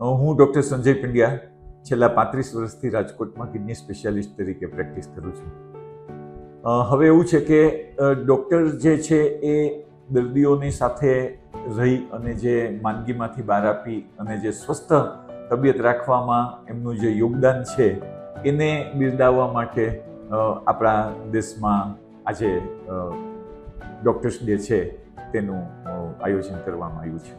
હું ડૉક્ટર સંજય પંડ્યા છેલ્લા પાંત્રીસ વર્ષથી રાજકોટમાં કિડની સ્પેશિયાલિસ્ટ તરીકે પ્રેક્ટિસ કરું છું. હવે એવું છે કે ડૉક્ટર જે છે એ દર્દીઓની સાથે રહી અને જે માંદગીમાંથી બહાર આપી અને જે સ્વસ્થ તબિયત રાખવામાં એમનું જે યોગદાન છે એને બિરદાવવા માટે આપણા દેશમાં આજે ડૉક્ટર્સ ડે છે. તેનું આયોજન કરવામાં આવ્યું છે.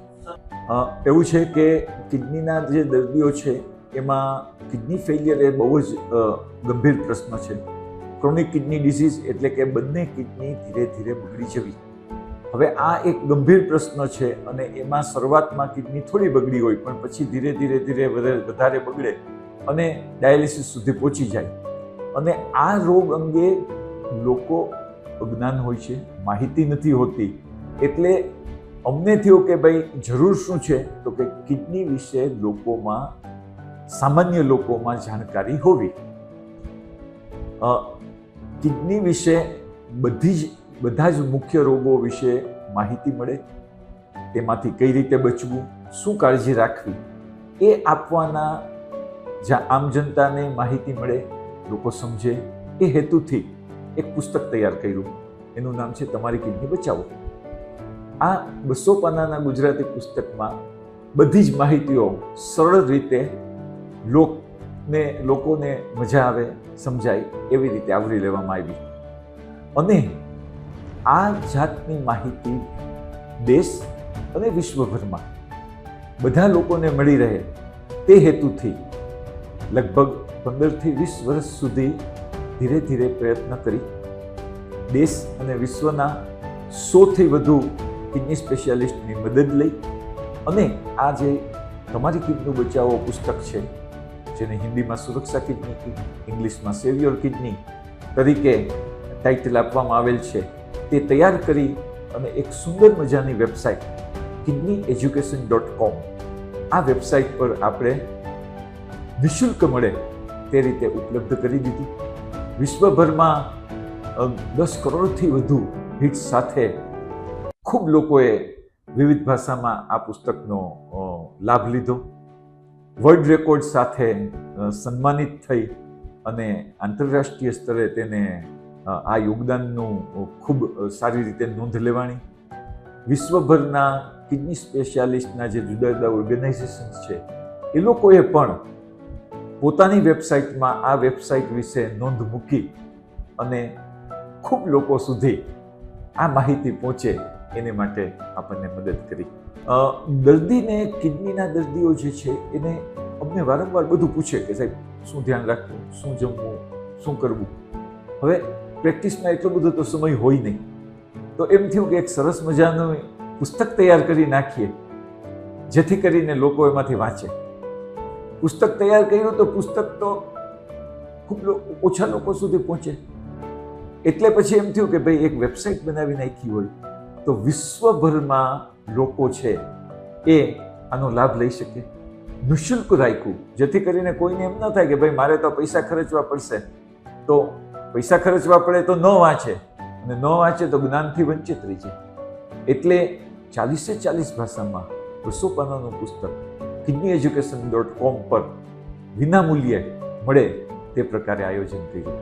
એવું છે કે કિડનીના જે દર્દીઓ છે, એમાં કિડની ફેલિયર એ બહુ જ ગંભીર પ્રશ્ન છે. ક્રોનિક કિડની ડિસીઝ એટલે કે બંને કિડની ધીરે ધીરે બગડી જવી. હવે આ એક ગંભીર પ્રશ્ન છે અને એમાં શરૂઆતમાં કિડની થોડી બગડી હોય, પણ પછી ધીરે ધીરે ધીરે વધારે વધારે બગડે અને ડાયાલિસિસ સુધી પહોંચી જાય. અને આ રોગ અંગે લોકો અજ્ઞાન હોય છે, માહિતી નથી હોતી. એટલે અમને થયું કે ભાઈ, જરૂર શું છે? તો કે કિડની વિશે લોકોમાં, સામાન્ય લોકોમાં જાણકારી હોવી. કિડની વિશે બધી જ, બધા જ મુખ્ય રોગો વિશે માહિતી મળે. તેમાંથી કઈ રીતે બચવું, શું કાળજી રાખવી, એ આપવાના જ્યાં આમ જનતાને માહિતી મળે, લોકો સમજે, એ હેતુથી એક પુસ્તક તૈયાર કર્યું. એનું નામ છે, તમારી કિડની બચાવો. આ બસો પાનાના ગુજરાતી પુસ્તકમાં બધી જ માહિતીઓ સરળ રીતે લોકને, લોકોને મજા આવે, સમજાય એવી રીતે આવરી લેવામાં આવી. અને આ જાતની માહિતી દેશ અને વિશ્વભરમાં બધા લોકોને મળી રહે તે હેતુથી લગભગ પંદરથી વીસ વર્ષ સુધી ધીરે ધીરે પ્રયત્ન કરી દેશ અને વિશ્વના સોથી વધુ કિડની સ્પેશિયાલિસ્ટની મદદ લઈ અને આ જે તમારી કિડનું બચાવો પુસ્તક છે, જેને હિન્દીમાં સુરક્ષા કિડની, ઇંગ્લિશમાં સેવિયોર કિડની તરીકે ટાઇટલ આપવામાં આવેલ છે, તે તૈયાર કરી અને એક સુંદર મજાની website kidney education dot com. આ વેબસાઇટ પર આપણે નિઃશુલ્ક મળે તે રીતે ઉપલબ્ધ કરી દીધી. વિશ્વભરમાં દસ કરોડથી વધુ હિટ સાથે ખૂબ લોકોએ વિવિધ ભાષામાં આ પુસ્તકનો લાભ લીધો. વર્લ્ડ રેકોર્ડ સાથે સન્માનિત થઈ અને આંતરરાષ્ટ્રીય સ્તરે તેને આ યોગદાનનું ખૂબ સારી રીતે નોંધ લેવાની વિશ્વભરના કિડની સ્પેશિયાલિસ્ટના જે જુદા જુદા ઓર્ગેનાઇઝેશન્સ છે, એ લોકોએ પણ પોતાની વેબસાઇટમાં આ વેબસાઇટ વિશે નોંધ મૂકી અને ખૂબ લોકો સુધી આ માહિતી પહોંચે એને માટે આપણને મદદ કરી. દર્દીને કિડનીના દર્દીઓ જે છે, એને અમને વારંવાર બધું પૂછે કે સાહેબ, શું ધ્યાન રાખવું, શું જમવું, શું કરવું? હવે પ્રેક્ટિસમાં એટલો બધો તો સમય હોય નહીં. તો એમ થયું કે એક સરસ મજાનું પુસ્તક તૈયાર કરી નાખીએ, જેથી કરીને લોકો એમાંથી વાંચે. પુસ્તક તૈયાર કર્યું તો પુસ્તક તો ખૂબ ઓછા લોકો સુધી પહોંચે. એટલે પછી એમ થયું કે ભાઈ, એક વેબસાઇટ બનાવી નાખી હોય. તો વિશ્વભરમાં લોકો છે એ આનો લાભ લઈ શકે. નિઃશુલ્ક રાખ્યું, જેથી કરીને કોઈને એમ ન થાય કે ભાઈ મારે તો પૈસા ખર્ચવા પડશે. તો પૈસા ખર્ચવા પડે તો ન વાંચે અને ન વાંચે તો જ્ઞાનથી વંચિત રહી જાય. એટલે ચાલીસે ચાલીસ ભાષામાં બસો પાનાનું પુસ્તક કિડની એજ્યુકેશન ડોટ કોમ પર વિનામૂલ્યે મળે તે પ્રકારે આયોજન કર્યું